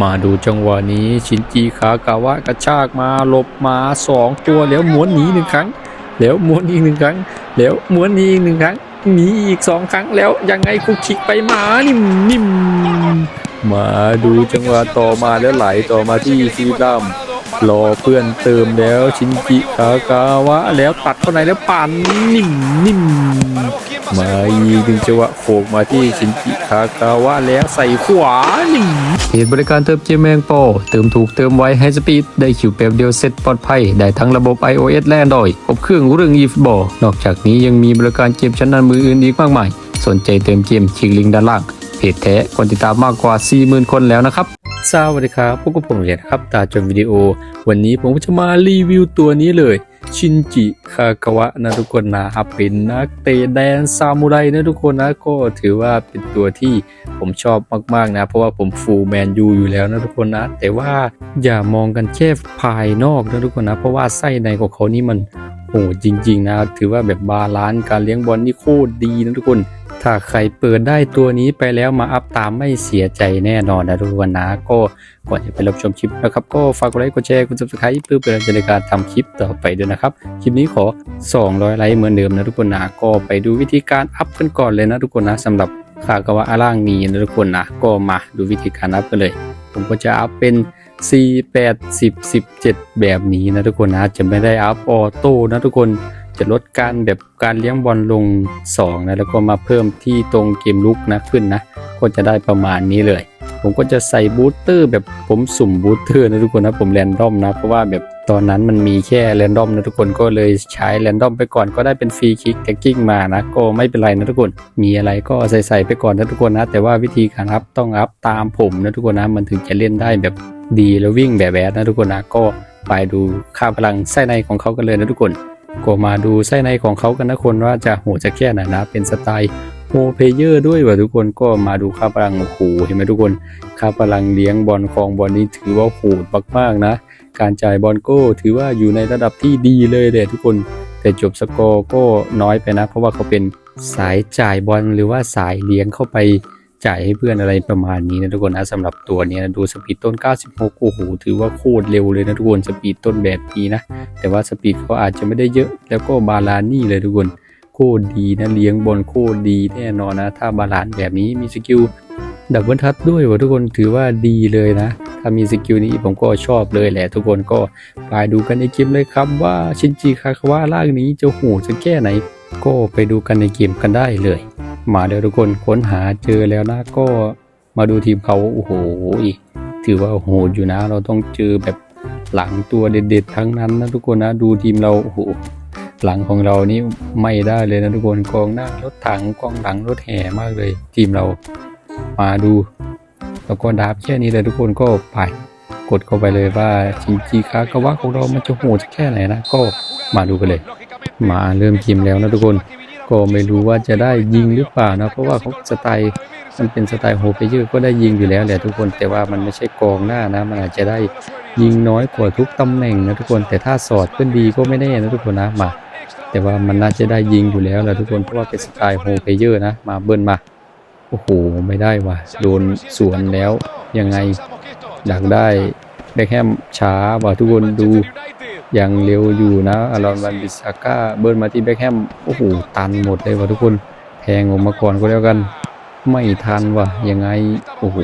มาดูจังหวะนี้ชินจีคากาวะกระชากมาหลบมาสองตัวแล้วม้วนหนีหนึ่งครั้ง แล้วม้วนอีกหนึ่งครั้ง แล้วม้วนอีกหนึ่งครั้งหนีอีกสองครั้งแล้วยังไงคุกคิกไปมานิ่มนิ่มมาดูจังหวะต่อมาแล้วไหลต่อมาที่ซีดัม รอเพื่อนเติมแล้วชินจิคากาวะแล้วตัดเข้าในแล้วปั่นนิ่มนิ่มมาอีกหนึ่งจังหวะโขกมาที่ชินจิคากาวะแล้วใส่ขวาหนึ่งเหตุบริการเติมเกมแมงโปเติมถูกเติมไวให้สปีดได้คิวเปลเดียวเซ็ตปลอดภัย ได้ทั้งระบบ iOS และ Android ครบเครื่องเรื่อง eFootball นอกจากนี้ยังมีบริการเกมชั้นนำมืออื่นอีกมากมาย สนใจเติมเกมคลิกลิงก์ด้านล่างเพจแท้คนติดตามมากกว่า 40,000 คนแล้วนะครับ สวัสดีครับพวกบผมเรียญครับตาจนวิดีโอ วันนี้ผมจะมารีวิวตัวนี้เลย ชินจิคากาวะนะทุกคนนะครับเป็นนักเตะแดนซามูไรนะทุกคนนะก็ถือว่าเป็นตัวที่ผมชอบมากๆนะ เพราะว่าผมฟูลแมนยูอยู่แล้วนะทุกคนนะ แต่ว่าอย่ามองกันแค่ภายนอกนะทุกคนนะ เพราะว่าไส้ในของเขานี่มันโหดจริง ๆ นะ ถือว่าแบบบาลานซ์การเลี้ยงบอลนี่โคตรดีนะทุกคน ถ้าใครเปิดได้ตัวนี้ไปแล้วมาอัพตามไม่เสียใจแน่นอนนะทุกคนนะ ก็ก่อนจะไปรับชมคลิปนะครับ ก็ฝากกดไลค์กดแชร์กด subscribe เพื่อเป็นกำลังใจในการทำคลิปต่อไปด้วยนะครับ คลิปนี้ขอ 200 ไลค์เหมือนเดิมนะทุกคนนะ ก็ไปดูวิธีการอัพกันก่อนเลยนะทุกคนนะสำหรับคากาวะอาร่างนี้นะทุกคนนะ ก็มาดูวิธีการอัพกันเลย ผมก็จะอัพเป็น 4 8 10 17 แบบนี้นะทุกคนนะ จะไม่ได้อัพออโต้นะทุกคน จะลดการแบบการเลี้ยงบอลลง2นะแล้วก็มาเพิ่มที่ตรงเกมลุกนะขึ้นนะ ก็จะได้ประมาณนี้เลย ผมก็จะใส่บูสเตอร์แบบผมสุ่มบูสเตอร์นะทุกคนนะผมแรนดอมนะ เพราะว่าแบบตอนนั้นมันมีแค่แรนดอมนะทุกคนก็เลยใช้แรนดอมไปก่อนก็ได้เป็นฟรีคิกแท็กกิ้งมานะ ก็ไม่เป็นไรนะทุกคน มีอะไรก็ใส่ใส่ๆไปก่อนนะทุกคนนะ แต่ว่าวิธีการอัพต้องอัพตามผมนะทุกคนนะมันถึงจะเล่นได้แบบดีแล้ววิ่งแบบแบดนะทุกคนนะก็ไปดูค่าพลังไส้ในของเขากันเลยนะทุกคน ก็มาดูไส้ในของเขากันนะคนว่าจะโหจะแค่ไหนนะ เป็นสไตล์โฮเพเยอร์ด้วยว่ะทุกคนก็มาดูค่าพลังโอ้โหเห็นไหมทุกคนค่าพลังเลี้ยงบอลคองบอลนี้ถือว่าโหดมากๆนะ การจ่ายบอลก็ถือว่าอยู่ในระดับที่ดีเลยเลยทุกคน แต่จบสกอร์ก็น้อยไปนะ เพราะว่าเขาเป็นสายจ่ายบอลหรือว่าสายเลี้ยงเข้าไป จ่ายให้เพื่อนอะไรประมาณนี้นะทุกคนนะสำหรับตัวเนี้ยนะดูสปีดต้น 96 โอ้โหถือว่าโคตรเร็วเลยนะทุกคนสปีดต้นแบบนี้นะ แต่ว่าสปีดเขาอาจจะไม่ได้เยอะ แล้วก็บาลานี่เลยทุกคนโคตรดีนะเลี้ยงบอลโคตรดีแน่นอนนะ ถ้าบาลานแบบนี้มีสกิลดับเบิลทัชด้วยวะทุกคนถือว่าดีเลยนะ ถ้ามีสกิลนี้ผมก็ชอบเลยแหละ ทุกคนก็ไปดูกันในเกมเลยครับว่าชินจิคาคาวะล่างนี้จะหดจะแค่ไหน ก็ไปดูกันในเกมกันได้เลย มาเดี๋ยวทุกคนค้นหาเจอแล้วนะก็มาดูทีมเขาโอ้โหถือว่าโหดอยู่นะ เราต้องเจอแบบหลังตัวเด็ดๆทั้งนั้นนะทุกคนนะดูทีมเราโอ้โหหลังของเรานี่ไม่ได้เลยนะทุกคนกองหน้ารถถังกองหลังรถแห่มากเลย ทีมเรามาดู แล้วก็ดับแค่นี้เลยทุกคนก็ไปกดเข้าไปเลยว่าชินจิคากาวะของเรามันจะโหดแค่ไหนนะก็มาดูกันเลย มาเริ่มเกมแล้วนะทุกคน ก็ไม่รู้ว่าจะได้ยิงหรือเปล่านะ เพราะว่าเขาสไตล์มันเป็นสไตล์โฮเปเยอร์ก็ได้ยิงอยู่แล้วแหละทุกคนแต่ว่ามันไม่ใช่กองหน้านะ มันอาจจะได้ยิงน้อยกว่าทุกตำแหน่งนะทุกคนแต่ถ้าสอดขึ้นดีก็ไม่แน่นะทุกคนนะมา แต่ว่ามันน่าจะได้ยิงอยู่แล้วแหละทุกคนเพราะว่าเป็นสไตล์โฮเปเยอร์นะมาเบิ้ลมาโอ้โหไม่ได้ว่ะโดนสวนแล้วยังไงดักได้เบคแฮมช้าว่ะทุกคนดู ยังเร็วอยู่นะอารอนวันบิสาก้าเบิร์นมาที่แบ็คแฮมโอ้โหตันหมดเลยว่ะทุกคนแทงออกมาก่อนก็แล้วกัน ไม่ทันว่ะยังไงโอ้โห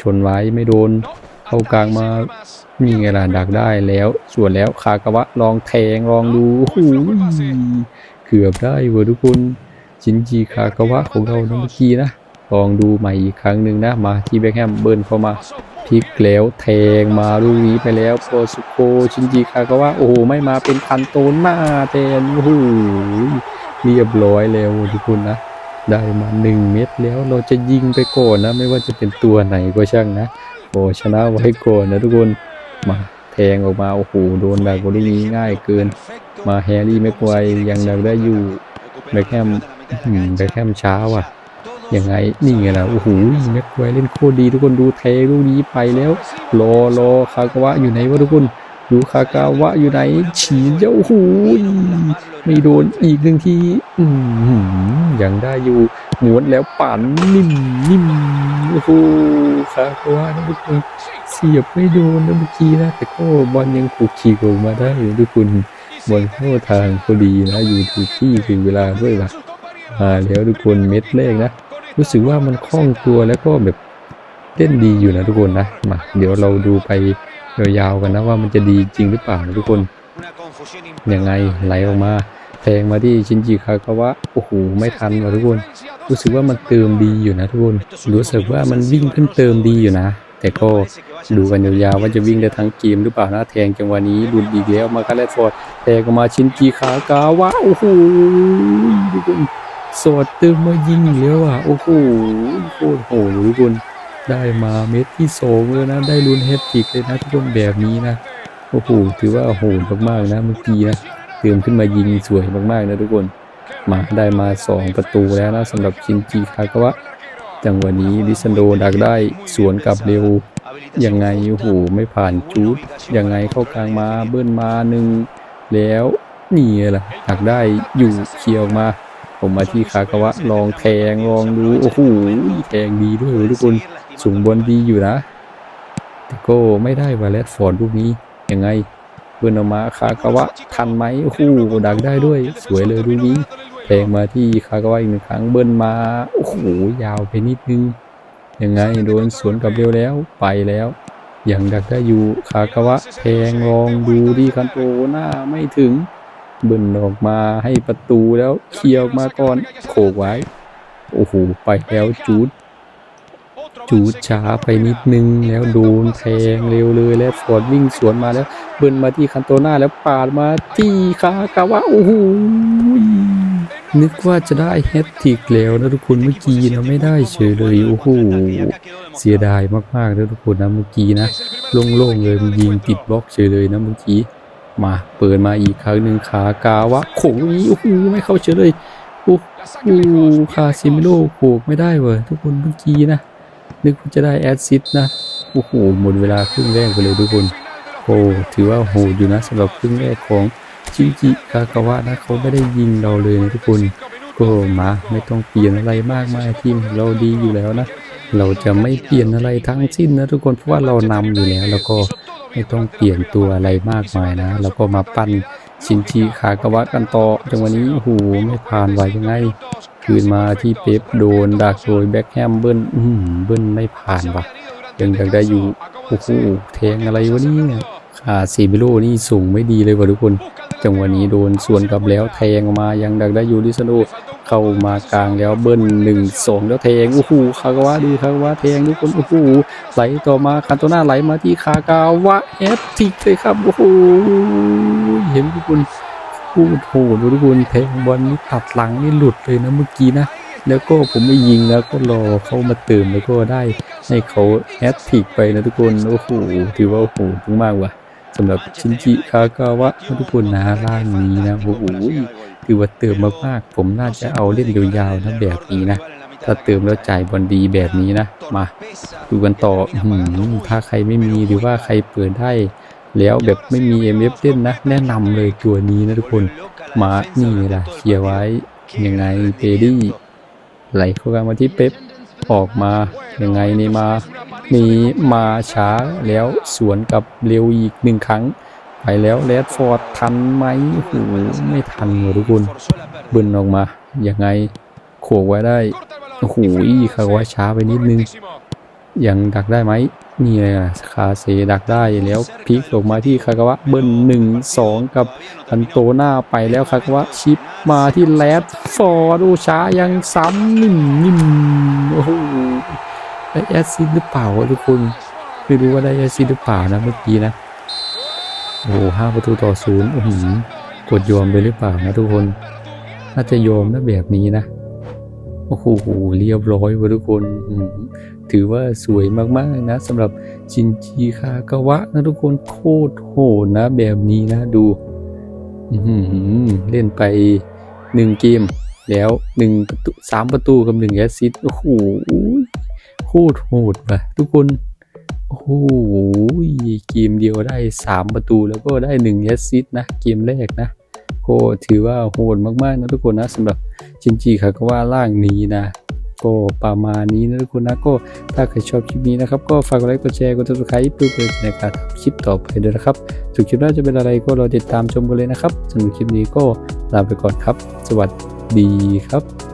ชนไว้ไม่โดน เข้ากลางมามีไงล่ะดักได้แล้วส่วนแล้วคากาวะลองแทงลองดูโอ้โหเกือบได้เว่ะทุกคนชินจีคากาวะของเรานะเมื่อกี้นะ ลองดูใหม่อีกครั้งหนึ่งนะ มาที่แบ็คแฮมเบิร์นเข้ามาพลิกแล้วแทงมาลูกนี้ไปแล้วโปสุโกชินจิคากาวะโอ้โหไม่มาเป็นคันโตนมาแทนโอ้โหเรียบร้อยแล้วทุกคนนะ ได้มาหนึ่งเม็ดแล้วเราจะยิงไปก่อนนะ ไม่ว่าจะเป็นตัวไหนก็ช่างนะโอ้ชนะไว้ก่อนนะทุกคนมาแทงออกมาโอ้โหโดนแบบนี้ง่ายเกิน มาแฮร์รี่แม็กไวยังดักได้อยู่แบ็คแฮมแบ็คแฮมช้าว่ะ ยังไงนี่ไงล่ะโอ้โหแม็กไวร์เล่นโคตรดีทุกคนดูเทลูกนี้ไปแล้วรอรอคากาวะอยู่ไหนวะทุกคนดูคากาวะอยู่ไหนฉีดเจ้าหูยไม่โดนอีกหนึ่งทีอืมยังได้อยู่หมวนแล้วปั่นนิ่มนิ่มโอ้โหคากาวะนะทุกคนเสียบไม่โดนนะเมื่อกี้นะแต่ก็บอลยังถูกขีกออกมาได้อยู่ทุกคนบอลเข้าทางพอดีนะอยู่ถูกที่ถึงเวลาด้วยล่ะมาแล้วทุกคนเม็ดแรกนะ รู้สึกว่ามันคล่องตัวแล้วก็แบบเล่นดีอยู่นะทุกคนนะมาเดี๋ยวเราดูไปยาวๆกันนะว่ามันจะดีจริงหรือเปล่านะทุกคนยังไงไหลออกมาแทงมาที่ชินจิคากาวะโอ้โหไม่ทันว่ะทุกคน รู้สึกว่ามันเติมดีอยู่นะทุกคนรู้สึกว่ามันวิ่งขึ้นเติมดีอยู่นะ แต่ก็ดูกันยาวๆว่าจะวิ่งได้ทั้งเกมหรือเปล่านะแทงจังหวะนี้ดุนอีกแล้วมาคาเลฟอร์ดแทงออกมาชินจิคากาวะโอ้โหทุกคน สอดเติมมายิงอีกแล้วอะ โอ้โหโคตรโหดเลยทุกคนได้มาเม็ดที่สองเลยนะ ได้ลุ้นเฮตติกเลยนะทุกคนแบบนี้นะ โอ้โห ถือว่าโหดมากๆนะเมื่อกี้นะ เติมขึ้นมายิงสวยมากๆนะทุกคน มาได้มาสองประตูแล้วนะสำหรับชินจิคากาวะ จังหวะนี้ดิซันโดดักได้สวนกลับเร็ว ยังไง โอ้โห ไม่ผ่านจูดยังไงเข้ากลางมาเบิ้ลมาหนึ่งแล้วนี่แหละดักได้อยู่เคียร์ออกมา ผมมาที่คากาวะลองแทงลองดูโอ้โหแทงดีด้วยทุกคนสูงบนดีอยู่นะแต่ก็ไม่ได้วาเลตฟอร์ดลูกนี้ยังไงเบิร์นออกมาคากาวะทันไหมโอ้โหดักได้ด้วย สวยเลยลูกนี้แทงมาที่คากาวะอีกหนึ่งครั้งเบิร์นมาโอ้โหยาวไปนิดนึงยังไงโดนสวนกับเร็วแล้วไปแล้วยังดักได้อยู่คากาวะแทงลองดูดีคันโตหน้าไม่ถึง บิ่นออกมาให้ประตูแล้วเคลียร์ออกมาก่อนโขกไว้ โอ้โห ไปแล้วจูดจูดช้าไปนิดนึงแล้วโดนแทงเร็วเลยแล้วฟอร์ดวิ่งสวนมาแล้วเบิ่นมาที่คันโตหน้าแล้วปาดมาที่คากาวะโอ้โหนึกว่าจะได้แฮตทริกแล้วนะทุกคนเมื่อกี้นะไม่ได้เฉยเลยโอ้โหเสียดายมากๆนะทุกคนนะเมื่อกี้นะโล่งๆเลยมันยิงติดบล็อกเฉยเลยนะเมื่อกี้ มาเปิดมาอีกครั้งหนึ่งขากาวะโขงนี้โอ้โหไม่เข้าเฉยเลยโอ้โหคาซิมิโลโขกไม่ได้เว้ยทุกคนเมื่อกี้นะ นึกว่าจะได้แอดซิดนะโอ้โหหมดเวลาครึ่งแรกไปเลยทุกคนโอ้ถือว่าโหดอยู่นะสำหรับครึ่งแรกของชินจิคากาวะนะเขาไม่ได้ยิงเราเลยนะทุกคนก็มาไม่ต้องเปลี่ยนอะไรมากมายทีมเราดีอยู่แล้วนะ เราจะไม่เปลี่ยนอะไรทั้งสิ้นนะทุกคนเพราะว่าเรานำอยู่แล้วแล้วก็ ไม่ต้องเปลี่ยนตัวอะไรมากมายนะ แล้วก็มาปั้นชินจิขากวะกันต่อจังวะนี้โอ้โหไม่ผ่านไหวยังไง คืนมาที่เป๊ปโดนดักโดยแบ็คแฮมเบิ้ลอืมเบิ้ลไม่ผ่านว่ะยังอยากได้อยู่โอ้โหแทงอะไรวะเนี่ยขาซีบิโลนี่สูงไม่ดีเลยว่ะทุกคน จังวะนี้โดนส่วนกลับแล้วแทงมายังดักได้อยู่ดิสโน เข้ามากลางแล้วเบิ้ลหนึ่งสองแล้วแทงโอ้โหคากาวะดูคากาวะแทงทุกคนโอ้โหไหลต่อมาคันโตน่าไหลมาที่คากาวะแฮตทริกเลยครับโอ้โหเห็นทุกคนพูดโหดทุกคนแทงบอลนี่ตัดหลังนี่หลุดเลยนะเมื่อกี้นะแล้วก็ผมไม่ยิงแล้วก็รอเขามาเติมแล้วก็ได้ให้เขาแฮตทริกไปนะทุกคนโอ้โหถือว่าโหดมากว่ะ สำหรับชินจิคากาวะทุกคนนะร่างนี้นะโอ้โหถือว่าเติมมากๆผมน่าจะเอาเล่นยาวๆนะแบบนี้นะถ้าเติมแล้วจ่ายบอลดีแบบนี้นะ มาดูกันต่ออื้อหือถ้าใครไม่มีหรือว่าใครเปิดได้ แล้วแบบไม่มี MF เล่นนะ แนะนำเลยตัวนี้นะทุกคน มานี่ล่ะเคลียร์ไว้ยังไงเปดี้ไหลเข้ากันมาที่เป๊ปออกมายังไงนี่มา มีมาช้าแล้วสวนกับเร็วอีกหนึ่งครั้ง ไปแล้วแรดฟอร์ดทันไหมโอ้ไม่ทันทุกคนบิ้ลออกมายังไงโขกไว้ได้โอ้โหคาว่าช้าไปนิดนึง ยังดักได้ไหมนี่เลยอะคาเซดักได้แล้วพลิกออกมาที่คากาวะเบิ้ลหนึ่งสองกับคันโตหน้าไปแล้วคากาวะชิปมาที่แรดฟอร์ดูช้ายังซ้ำนิ่มนิ่มโอ้โห ได้แอสซิดหรือเปล่าทุกคนไม่รู้ว่าได้แอสซิดหรือเปล่านะเมื่อกี้นะโอ้โหห้าประตูต่อศูนย์โอ้โหกดยอมไปหรือเปล่านะทุกคน น่าจะยอมนะแบบนี้นะโอ้โหเรียบร้อยวะทุกคนถือว่าสวยมากๆนะสำหรับชินจิคากาวะนะทุกคนโคตรโหดนะ แบบนี้นะดูเล่นไปหนึ่งเกม แล้วหนึ่งประตูสามประตูกับหนึ่งแอสซิสโอ้โห คตรโหดว่ะทุกคน โอ้โหเกมเดียวได้ 3 ประตูแล้วก็ได้1แอสซิสต์นะเกมแรกนะก็ถือว่าโหดมากๆนะทุกคนนะสำหรับชินจิคากาวะล่างนี้นะก็ประมาณนี้นะทุกคนนะก็ถ้าใครชอบคลิปนี้นะครับ ก็ฝากกดไลค์กดแชร์กดติดตามเพื่อในการทำคลิปต่อไปด้วยนะครับส่วนคลิปหน้าจะเป็นอะไรก็รอติดตามชมกันเลยนะครับสำหรับคลิปนี้ก็ลาไปก่อนครับ สวัสดีครับ